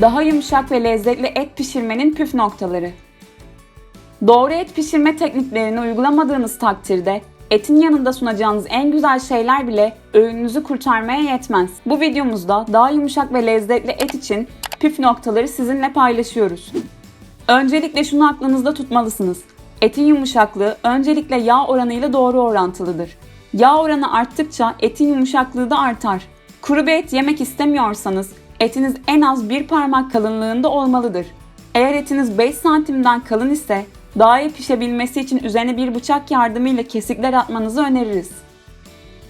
Daha yumuşak ve lezzetli et pişirmenin püf noktaları. Doğru et pişirme tekniklerini uygulamadığınız takdirde etin yanında sunacağınız en güzel şeyler bile öğününüzü kurtarmaya yetmez. Bu videomuzda daha yumuşak ve lezzetli et için püf noktaları sizinle paylaşıyoruz. Öncelikle şunu aklınızda tutmalısınız. Etin yumuşaklığı öncelikle yağ oranıyla doğru orantılıdır. Yağ oranı arttıkça etin yumuşaklığı da artar. Kuru bir et yemek istemiyorsanız etiniz en az bir parmak kalınlığında olmalıdır. Eğer etiniz 5 santimden kalın ise daha iyi pişebilmesi için üzerine bir bıçak yardımıyla kesikler atmanızı öneririz.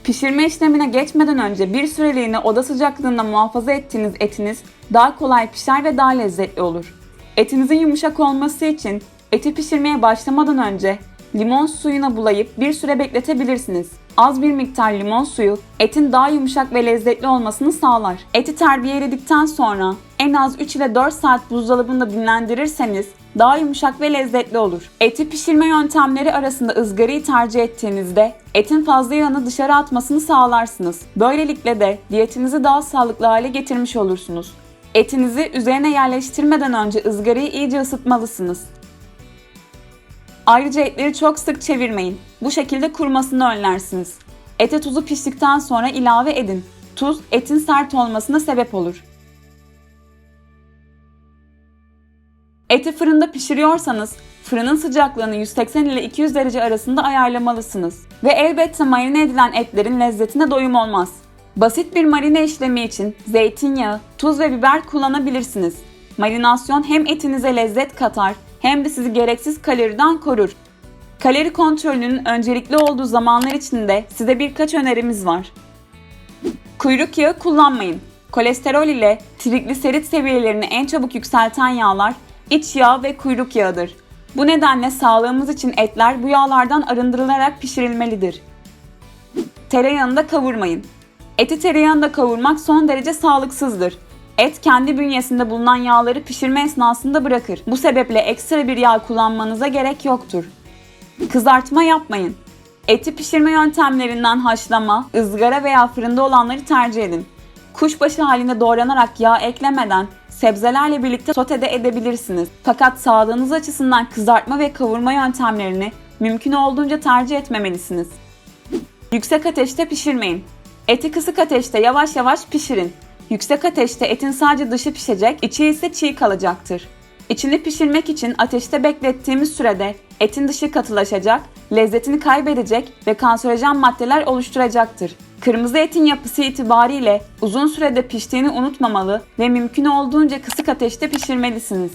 Pişirme işlemine geçmeden önce bir süreliğine oda sıcaklığında muhafaza ettiğiniz etiniz daha kolay pişer ve daha lezzetli olur. Etinizin yumuşak olması için eti pişirmeye başlamadan önce limon suyuna bulayıp bir süre bekletebilirsiniz. Az bir miktar limon suyu etin daha yumuşak ve lezzetli olmasını sağlar. Eti terbiyeledikten sonra en az 3 ile 4 saat buzdolabında dinlendirirseniz daha yumuşak ve lezzetli olur. Eti pişirme yöntemleri arasında ızgarayı tercih ettiğinizde etin fazla yağını dışarı atmasını sağlarsınız. Böylelikle de diyetinizi daha sağlıklı hale getirmiş olursunuz. Etinizi üzerine yerleştirmeden önce ızgarayı iyice ısıtmalısınız. Ayrıca etleri çok sık çevirmeyin. Bu şekilde kurumasını önlersiniz. Ete tuzu piştikten sonra ilave edin. Tuz etin sert olmasına sebep olur. Eti fırında pişiriyorsanız fırının sıcaklığını 180 ile 200 derece arasında ayarlamalısınız. Ve elbette marine edilen etlerin lezzetine doyum olmaz. Basit bir marine işlemi için zeytinyağı, tuz ve biber kullanabilirsiniz. Marinasyon hem etinize lezzet katar hem de sizi gereksiz kaloriden korur. Kalori kontrolünün öncelikli olduğu zamanlar içinde size birkaç önerimiz var. Kuyruk yağı kullanmayın. Kolesterol ile trigliserit seviyelerini en çabuk yükselten yağlar iç yağ ve kuyruk yağıdır. Bu nedenle sağlığımız için etler bu yağlardan arındırılarak pişirilmelidir. Tereyağında kavurmayın. Eti tereyağında kavurmak son derece sağlıksızdır. Et kendi bünyesinde bulunan yağları pişirme esnasında bırakır. Bu sebeple ekstra bir yağ kullanmanıza gerek yoktur. Kızartma yapmayın. Eti pişirme yöntemlerinden haşlama, ızgara veya fırında olanları tercih edin. Kuşbaşı halinde doğranarak yağ eklemeden sebzelerle birlikte sotede edebilirsiniz. Fakat sağlığınız açısından kızartma ve kavurma yöntemlerini mümkün olduğunca tercih etmemelisiniz. Yüksek ateşte pişirmeyin. Eti kısık ateşte yavaş yavaş pişirin. Yüksek ateşte etin sadece dışı pişecek, içi ise çiğ kalacaktır. İçini pişirmek için ateşte beklettiğimiz sürede etin dışı katılaşacak, lezzetini kaybedecek ve kanserojen maddeler oluşturacaktır. Kırmızı etin yapısı itibariyle uzun sürede piştiğini unutmamalı ve mümkün olduğunca kısık ateşte pişirmelisiniz.